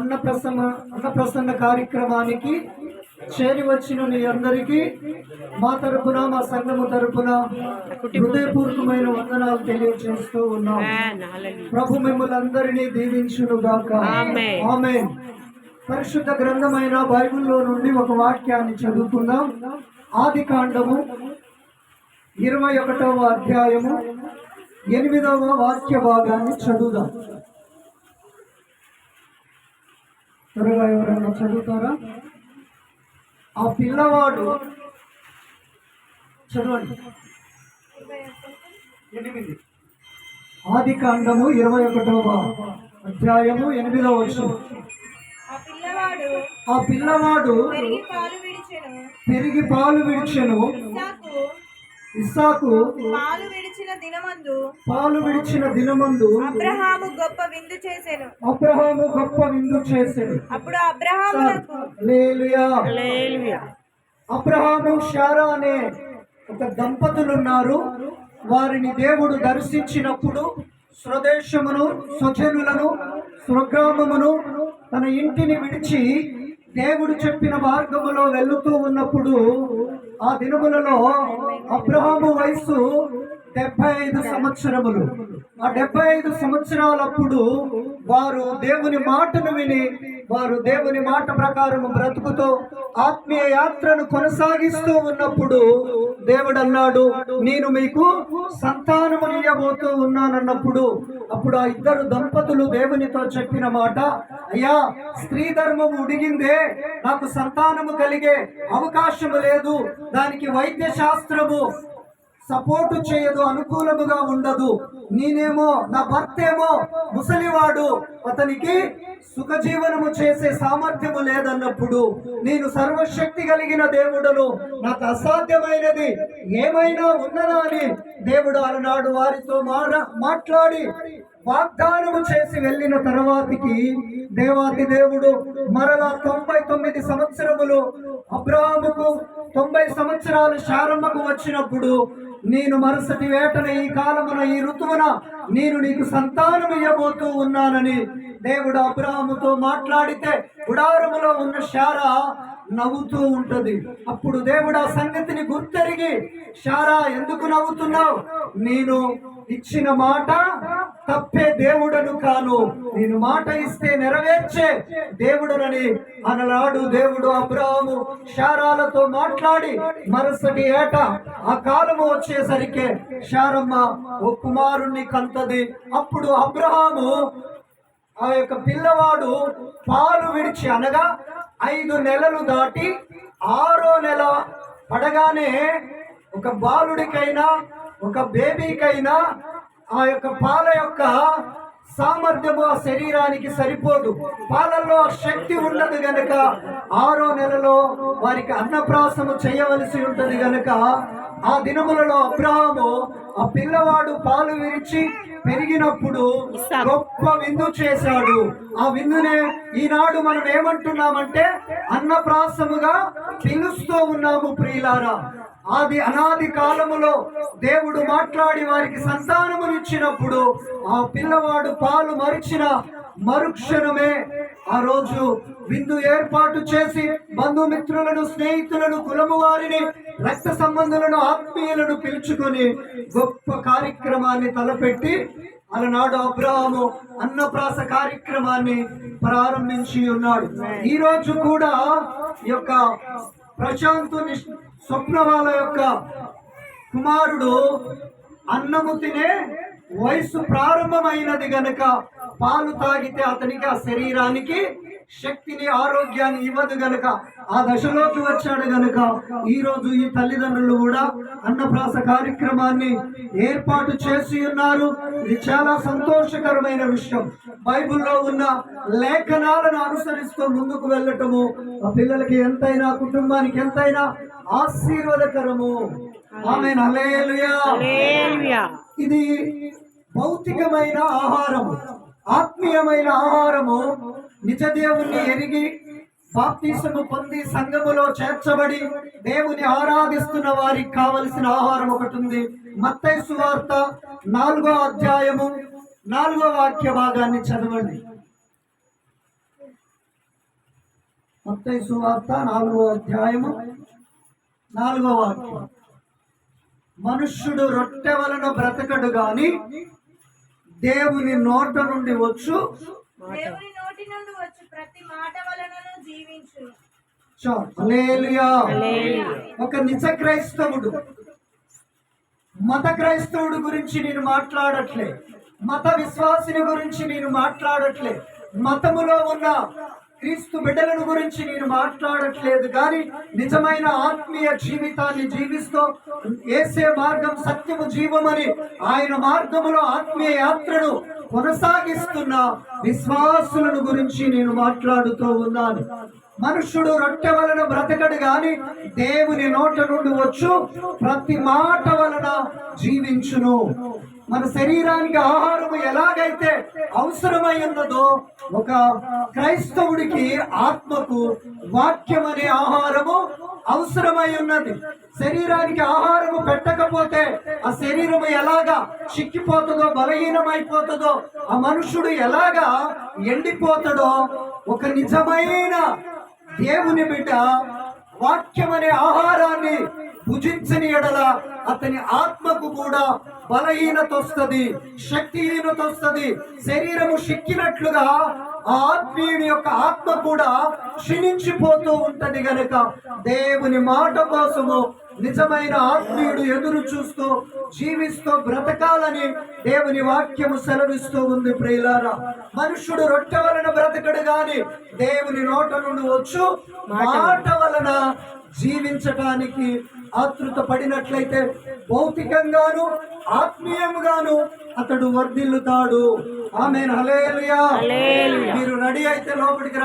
అన్నప్రసన్న అన్నప్రసన్న కార్యక్రమానికి చేరి వచ్చిన మీ అందరికీ మా తరపున మా సంఘము తరపున హృదయపూర్వకమైన వందనాలు తెలియజేస్తూ ఉన్నాం. ప్రభు మిమ్మల్ని అందరినీ దీవించును గాక. ఆమేన్. ఆమేన్ పరిశుద్ధ గ్రంథమైన బైబిల్లో నుండి ఒక వాక్యాన్ని చదువుకుందాం. ఆది కాండము ఇరవై ఒకటవ అధ్యాయము ఎనిమిదవ వాక్య భాగాన్ని చదువుదాం. త్వరగా ఎవరైనా చదువుతారా? ఆ పిల్లవాడు చదవండి. ఎనిమిది. ఆది కాండము ఇరవై ఒకటవ అధ్యాయము ఎనిమిదవ వర్షం ఆ పిల్లవాడు పెరిగి పాలు విడిచెను. ఇస్సాకు పాలు విడిచిన దినమందు పాలు విడిచిన దినమందు అబ్రహాము గొప్ప విందు చేసెను. అబ్రహాము గొప్ప విందు చేశాడు అప్పుడు అబ్రహామునకు హల్లెలూయా. హల్లెలూయా. అబ్రహాము షారా అనే ఒక దంపతులు ఉన్నారు వారిని దేవుడు దర్శించినప్పుడు స్వదేశమును స్వజనులను స్వగ్రామమును తన ఇంటిని విడిచి దేవుడు చెప్పిన మార్గములో వెళుతూ ఉన్నప్పుడు ఆ దినములలో అబ్రహాము వయసు డెబ్బై ఐదు సంవత్సరములు. ఆ డెబ్బై ఐదు సంవత్సరాలప్పుడు వారు దేవుని మాటను విని వారు దేవుని మాట ప్రకారం బ్రతుకుతూ ఆత్మీయ యాత్రను కొనసాగిస్తూ ఉన్నప్పుడు దేవుడు అన్నాడు నేను మీకు సంతానమునియబోతూ ఉన్నానన్నప్పుడు అప్పుడు ఆ ఇద్దరు దంపతులు దేవునితో చెప్పిన మాట అయ్యా స్త్రీ ధర్మము ఉడిగిందే నాకు సంతానము కలిగే అవకాశము లేదు దానికి వైద్య శాస్త్రము సపోర్టు చేయదు అనుకూలముగా ఉండదు. నేనేమో నా భర్త ఏమో ముసలివాడు. అతనికి సుఖజీవనము చేసే సామర్థ్యము లేదన్నప్పుడు నేను సర్వశక్తి కలిగిన దేవుడను. నాకు అసాధ్యమైనది ఏమైనా ఉన్నదా అని దేవుడు అలనాడు వారితో మాట్లాడి వాగ్దానము చేసి వెళ్ళిన తర్వాతికి దేవాతి దేవుడు మరలా తొంభై తొమ్మిది సంవత్సరములు అబ్రాహముకు తొంభై సంవత్సరాలు శారమ్మకు వచ్చినప్పుడు నేను మరుసటి వేటన ఈ కాలమున ఈ ఋతువున నేను నీకు సంతానం ఇవ్వబోతూ ఉన్నానని దేవుడు అబ్రాహముతో మాట్లాడితే గుడారములో ఉన్న శారా నవ్వుతూ ఉంటది. అప్పుడు దేవుడు ఆ సంగతిని గుర్తెరిగి శారా ఎందుకు నవ్వుతున్నావు? నేను ఇచ్చిన మాట తప్పే దేవుడను కాను. నేను మాట ఇస్తే నెరవేర్చే దేవుడనని అనలాడు దేవుడు అబ్రాహము శారాలతో మాట్లాడి మరుసటి ఏట ఆ కాలము వచ్చేసరికి శారమ్మ ఓ కుమారుణ్ణి కంతది అప్పుడు అబ్రహాము ఆ యొక్క పిల్లవాడు పాలు విడిచి అనగా ఐదు నెలలు దాటి ఆరో నెల పడగానే ఒక బాలుడికైనా ఒక బేబీకైనా ఆ యొక్క పాల యొక్క సామర్థ్యము ఆ శరీరానికి సరిపోదు. పాలల్లో ఆ శక్తి ఉండదు గనక ఆరో నెలలో వారికి అన్నప్రాసము చేయవలసి ఉంటది గనక ఆ దినములలో అబ్రాహము ఆ పిల్లవాడు పాలు విరిచి పెరిగినప్పుడు గొప్ప విందు చేశాడు. ఆ విందునే ఈనాడు మనం ఏమంటున్నామంటే అన్నప్రాసముగా పిలుస్తూ ఉన్నాము ప్రియులారా. ఆది అనాది కాలములో దేవుడు మాట్లాడి వారికి సంతానమునిచ్చినప్పుడు ఆ పిల్లవాడు పాలు మరిచిన మరుక్షణమే ఆ రోజు విందు ఏర్పాటు చేసి బంధుమిత్రులను స్నేహితులను కులము వారిని రక్త సంబంధులను ఆత్మీయులను పిలుచుకొని గొప్ప కార్యక్రమాన్ని తలపెట్టి అలనాడు అబ్రాహము అన్నప్రాస కార్యక్రమాన్ని ప్రారంభించి ఉన్నాడు. ఈ రోజు కూడా ఈ యొక్క ప్రశాంతు స్వప్నవాల యొక్క కుమారుడు అన్నము తినే వయసు ప్రారంభమైనది గనక పాలు తాగితే అతనికి ఆ శరీరానికి శక్తిని ఆరోగ్యాన్ని ఇవ్వదు గనక. ఆ దశలోకి వచ్చాడు గనక. ఈరోజు ఈ తల్లిదండ్రులు కూడా అన్నప్రాస కార్యక్రమాన్ని ఏర్పాటు చేసి ఉన్నారు. ఇది చాలా సంతోషకరమైన విషయం. బైబిల్లో ఉన్న లేఖనాలను అనుసరిస్తూ ముందుకు వెళ్ళటము ఆ పిల్లలకి ఎంతైనా కుటుంబానికి ఎంతైనా ఆశీర్వాదకరము. ఆమె. ఇది భౌతికమైన ఆహారము. ఆత్మీయమైన ఆహారము. నిజ దేవుణ్ణి ఎరిగి బాప్తీసము పొంది సంఘములో చేర్చబడి దేవుని ఆరాధిస్తున్న వారికి కావలసిన ఆహారం ఒకటి ఉంది. మత్తయి సువార్త నాలుగో అధ్యాయము నాలుగో వాక్య భాగాన్ని చదవండి. మత్తయి సువార్త నాలుగో అధ్యాయము నాలుగో వాక్యం. మనుష్యుడు రొట్టె వలన బ్రతకడు గాని దేవుని నోట నుండి వచ్చు. ఒక నిజ క్రైస్తవుడు. మత క్రైస్తవుడు గురించి నేను మాట్లాడట్లే. మత విశ్వాసిని గురించి నేను మాట్లాడట్లే. మతములో ఉన్న క్రీస్తు బిడ్డలను గురించి నేను మాట్లాడట్లేదు కానీ నిజమైన ఆత్మీయ జీవితాన్ని జీవిస్తూ ఏసే మార్గం సత్యము జీవమని ఆయన మార్గములో ఆత్మీయ యాత్రను కొనసాగిస్తున్న విశ్వాసులను గురించి నేను మాట్లాడుతూ ఉన్నాను. మనుషుడు రొట్టె వలన బ్రతకడు గాని దేవుని నోట నుండి వచ్చు ప్రతి మాట వలన జీవించును. మన శరీరానికి ఆహారము ఎలాగైతే అవసరమై ఉన్నదో ఒక క్రైస్తవుడికి ఆత్మకు వాక్యం అనే ఆహారము అవసరమై ఉన్నది శరీరానికి ఆహారము పెట్టకపోతే ఆ శరీరము ఎలాగా చిక్కిపోతుందో బలహీనమైపోతుందో ఆ మనుషుడు ఎలాగా ఎండిపోతాడో ఒక నిజమైన దేవుని బిడ్డ వాక్యం అనే ఆహారాన్ని భుజించని ఎడల అతని ఆత్మకు కూడా బలహీనత వస్తుంది శక్తిహీనత వస్తుంది. శరీరము సిక్కినట్లుగా ఆ ఆత్మీయుని యొక్క ఆత్మ కూడా క్షీణించిపోతూ ఉంటది గనుక దేవుని మాట కోసము నిజమైన ఆత్మీయుడు ఎదురు చూస్తూ జీవిస్తూ బ్రతకాలని దేవుని వాక్యము సెలవిస్తూ ఉంది ప్రియులారా. మనుషుడు రొట్టె వలన బ్రతకడు గాని దేవుని నోట నుండి వచ్చు. మాట వలన. జీవించటానికి ఆతృత పడినట్లయితే భౌతికంగాను ఆత్మీయంగాను అతడు వర్ధిల్లుతాడు. ఆమె. మీరు రెడీ అయితే లోపలికి రా.